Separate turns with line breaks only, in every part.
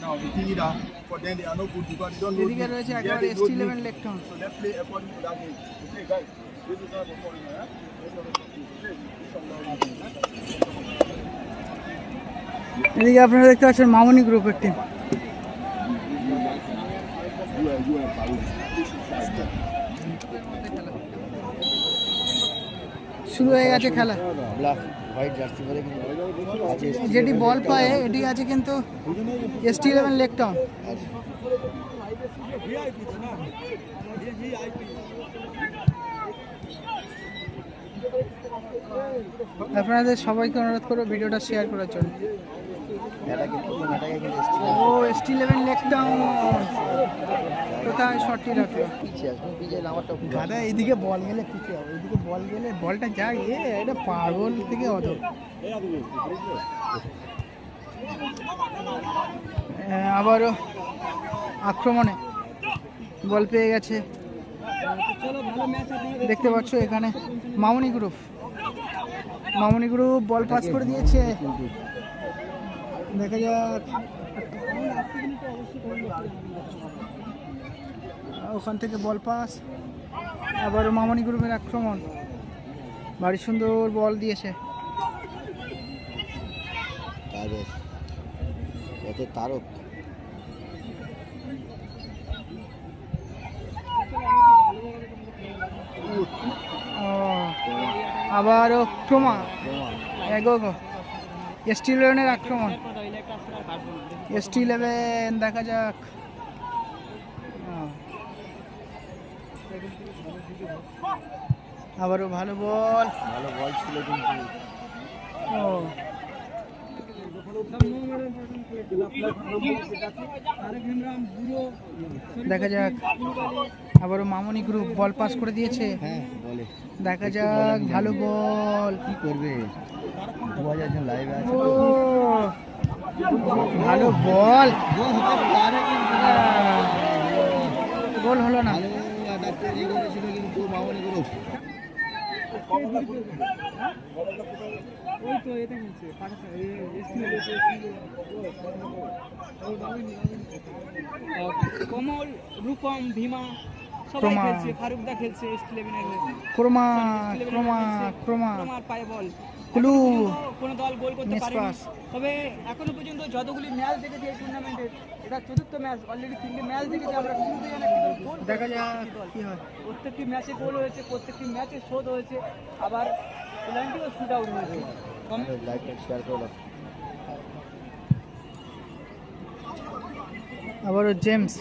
Now the thing is that for them they are not good because they don't know.
এদিকে. রয়েছে একেবারে
don't
eleven
league. So let's play according to that game. Okay, guys, this is not for foreigner. Huh?
এদিকে আপনারা দেখতে পাচ্ছেন মামনি গ্রুপের team শুরু হয়ে গেছে খেলা। যেটি বল পায় এটি আছে কিন্তু এস টি ইলেভেন লেকটাউন আপনাদের সবাইকে অনুরোধ করব ভিডিওটা শেয়ার করার জন্য। ও এস টি ইলেভেন লেকটাউন কোথায়? শটটি রাখল দাদা এইদিকে বল গেলে পিছিয়ে হবে এইদিকে বল গেলে বলটা যায় এ এটা পাগল থেকে অত আবারও আক্রমণে বল পেয়ে গেছে। দেখতে পাচ্ছ এখানে Mamoni group. Mamoni group ball pass করে দিয়েছে। দেখা যাক। ওখান থেকে বল পাস। আবার মামনি গ্রুপের আক্রমণ। ভারী সুন্দর বল দিয়েছে।
তারক।
ও, আবারও ক্রমা এগো এস ইলেভেনের আক্রমণ। এস টি ইলেভেন দেখা যাক। আবারও ভালো বল।
ভালো বল ছিল কিন্তু।
ও। দেখা যাক। আবারও মামনি গ্রুপ বল পাস করে দিয়েছে।
হ্যাঁ বলে।
দেখা যাক ভালো বল।
কি করবে? দু হাজার জন লাইভে আছে।
ভালো বল।
গোল
হলো না।
গ্রুপ
কমল রূপম ভীমা সবাই খেলছে ফারুকদা খেলছে এস ইলেভেনের
ক্রমা ক্রমা ক্রমা।
পায়ে বল।
ক্লু
কোনো- দল গোল করতে পারেনি। তবে এখনও পর্যন্ত যতগুলি ম্যাচ দেখেছি এই টুর্নামেন্টে এটা চতুর্থ ম্যাচ অলরেডি তিনটে ম্যাচ দেখেছি আমরা। শুরুতে কিন্তু
দেখা যাক কি হয়।
প্রত্যেকটি ম্যাচে গোল হয়েছে প্রত্যেকটি ম্যাচে শোধ হয়েছে আবার পেনাল্টিও শুট আউট হয়েছে। কম
শেয়ার করো।
আবারও জেমস।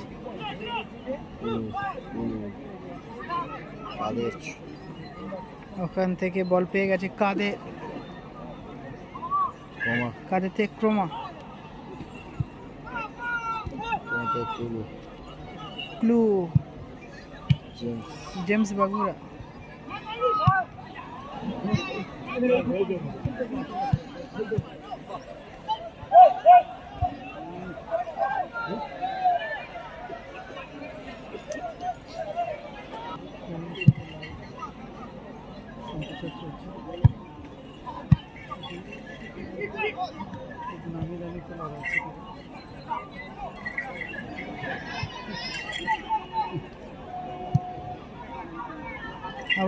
ওখান থেকে বল পেয়ে গেছে কাঁধে
কমা
কাঁধে থেকে ক্রমা
তোমাদের তুলু
ক্লু
জেমস
জেমস বাগুরা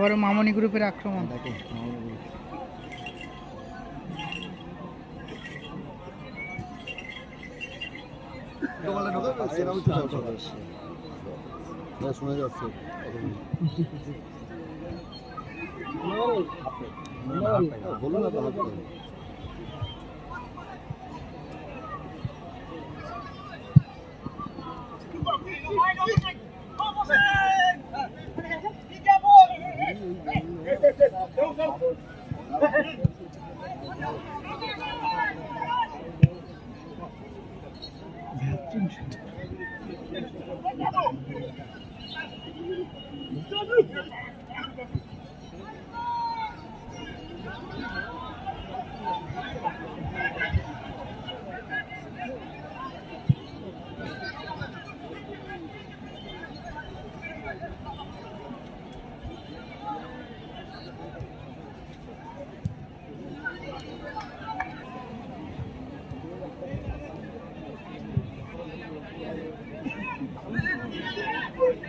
আবারও মামনি গ্রুপের আক্রমণ।
থাকে শোনা যাচ্ছে বলো না
Hey, hey, hey, go, go.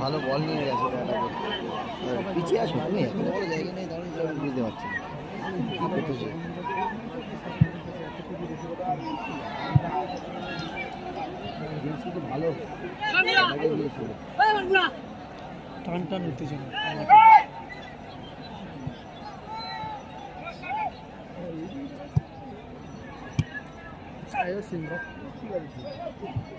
ভালো বল নিয়ে গেছে ব্যাটাকে পিছিয়ে আসো তুমি এত বড় জায়গা নেই দাঁড়িয়ে যাবে বুঝতে পারছি না। কি করতেছে? জেমস কিন্তু ভালো দাদাকে দিয়েছিল
টান টান উত্তেজনা
দাদাকে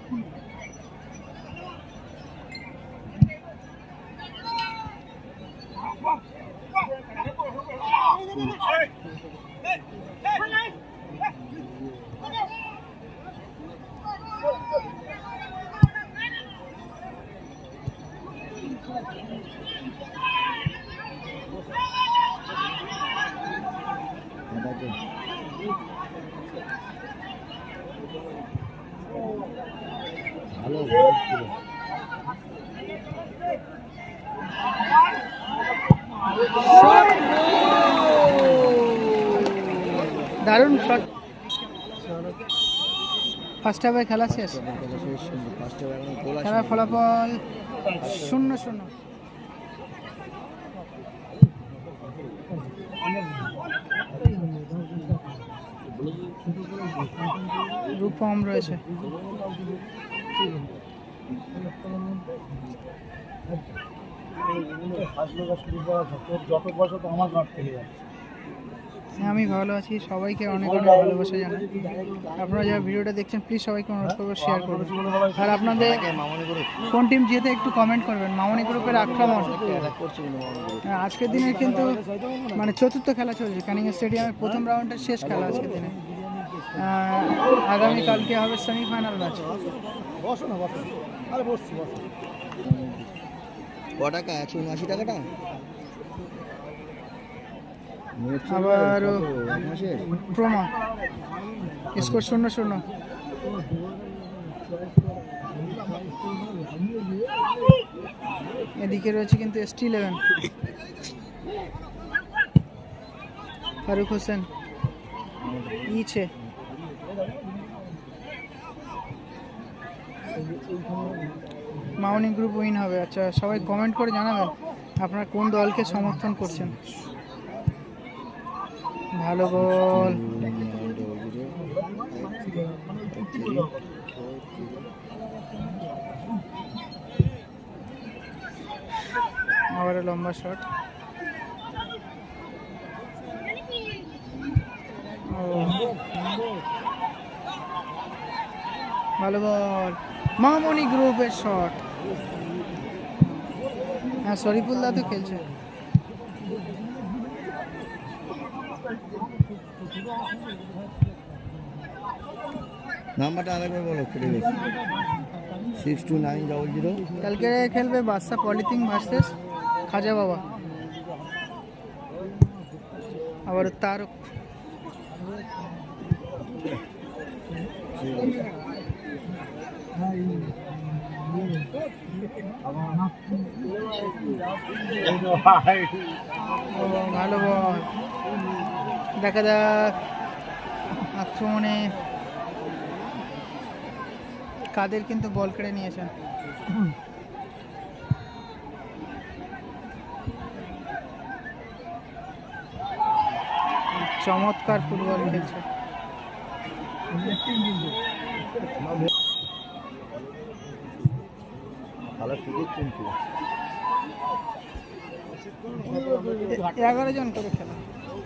দারুণ শট ফার্স্ট হাফে খেলা শেষ। খেলার ফলাফল শূন্য শূন্য। রূপম রয়েছে।
যত বছর তো আমার মাঠ থেকে যাচ্ছে।
হ্যাঁ, আমি ভালো আছি। সবাইকে অনেক অনেক ভালোবাসা জানাই। আপনারা যারা ভিডিওটা দেখছেন প্লিজ সবাইকে অনুরোধ করব শেয়ার করবেন। আর আপনাদের কোন টিম জিতে একটু কমেন্ট করবেন। মামনি গ্রুপের আক্রমণ। হ্যাঁ, আজকের দিনে কিন্তু মানে চতুর্থ খেলা চলছে। ক্যানিং স্টেডিয়ামের প্রথম রাউন্ডের শেষ খেলা আজকের দিনে। আগামীকালকে হবে সেমিফাইনাল ম্যাচ
বসো না বসো। আরে বসছি বসো।
ক টাকা? একশো উনআশি টাকাটা?
আবার প্রমা স্কোর শূন্য শূন্য। এদিকে রয়েছে কিন্তু S T eleven Faruk Hossain ইছে মাউনি গ্রুপ উইন হবে। আচ্ছা সবাই কমেন্ট করে জানাবেন আপনারা কোন দলকে সমর্থন করছেন। ভালো বল। আবার লম্বা শট ভালো বল। মামনি গ্রুপের শট হ্যাঁ শরীফুল দা তো খেলছে।
নাম্বারটা আরেকবার বলো কেটে গেছে six two nine double zero
কালকে খেলবে বাদশা পলিথিন ভার্সেস খাজা বাবা আবার তার ও, ভালো বল দেখা যাক। আক্রমণে কাদের কিন্তু বল কেড়ে নিয়েছেন। চমৎকার ফুটবল খেলছে।
ভালো সুযোগ কিন্তু।
এগারো জন করে খেলা।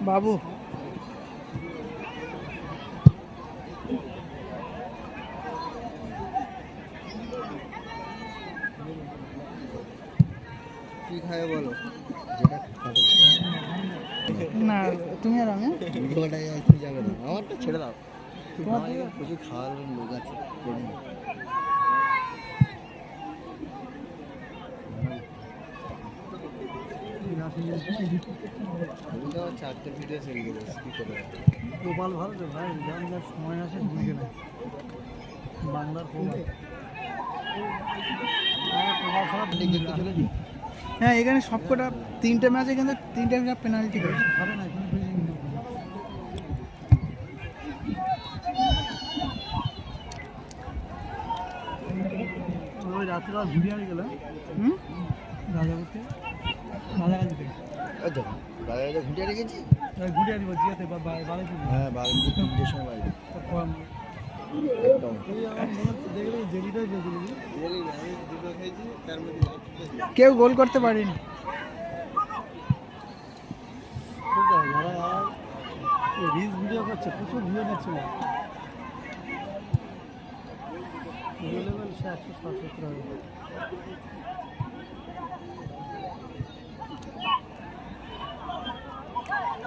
बाबू
কি
খায় বলো
না তুমি আর আমি
গোটাই যাবে না আমারটা ছেড়ে দাও
তোমার
প্রচুর খাওয়ার লোক আছে আমি তো চারটে ভিডিও কি করে
গোপাল ভালো তো ভাই যার যার সময় আছে বুঝে না বাংলার
হ্যাঁ এখানে সবকটা তিনটে ম্যাচে কিন্তু তিনটে ম্যাচ পেনাল্টি করেছে।
পারে না ওই রাত্রে ঘুরে গেলাম
হুম?
রাজাপুরতে
বাজারে ঘুটে রেখেছি
জিয়াতে
হ্যাঁ সময় বাড়ি
কেউ গোল করতে পারেনি।
রিলস ভিডিও করছে প্রচুর ভিডিও নিচ্ছিল একশো সত্তর হবে আমি বলিস তো ও হলো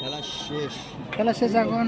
খেলা শেষ।
খেলা শেষ এখন।